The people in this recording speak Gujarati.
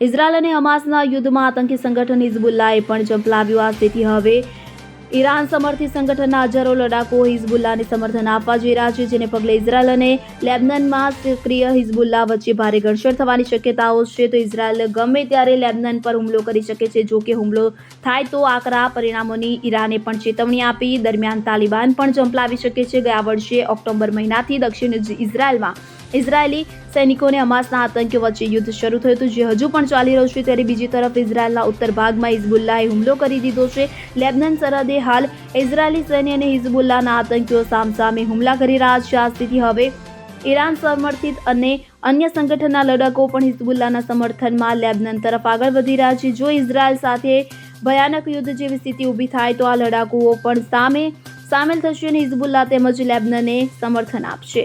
ઇઝરાયલ અને હમાસના યુદ્ધમાં આતંકી સંગઠન હિઝબુલ્લાએ પણ ઝંપલાવ્યું આ સ્થિતિ. હવે ઈરાન સમર્થિત સંગઠનના હજારો લડાકો હિઝબુલ્લાને સમર્થન આપવા જઈ રહ્યા છે, જેને પગલે ઇઝરાયલ અને લેબનનમાં સક્રિય હિઝબુલ્લા વચ્ચે ભારે ઘર્ષણ થવાની શક્યતાઓ છે. તો ઇઝરાયલ ગમે ત્યારે લેબનન પર હુમલો કરી શકે છે. જો કે હુમલો થાય તો આકરા પરિણામોની ઈરાને પણ ચેતવણી આપી. દરમિયાન તાલિબાન પણ ઝંપલાવી શકે છે. ગયા વર્ષે ઓક્ટોબર મહિનાથી દક્ષિણ ઇઝરાયલમાં ઇઝરાયેલી સૈનિકોને હમાસના આતંકીઓ વચ્ચે યુદ્ધ શરૂ થયું હતું, જે હજુ પણ ચાલી રહ્યું છે. ત્યારે બીજી તરફ ઇઝરાયેલના ઉત્તર ભાગમાં હિઝબુલ્લાએ હુમલો કરી દીધો છે. લેબનન સરહદે હાલ ઇઝરાયેલી સૈન્ય અને હિઝબુલ્લાના આતંકીઓ સામસામે હુમલા કરી રહ્યા છે. આ સ્થિતિ હવે ઈરાન સમર્થિત અને અન્ય સંગઠનના લડાકો પણ હિઝબુલ્લાના સમર્થનમાં લેબનન તરફ આગળ વધી રહ્યા છે. જો ઇઝરાયલ સાથે ભયાનક યુદ્ધ જેવી સ્થિતિ ઊભી થાય, તો આ લડાકુઓ પણ સામે સામેલ થશે અને હિઝબુલ્લા તેમજ લેબનને સમર્થન આપશે.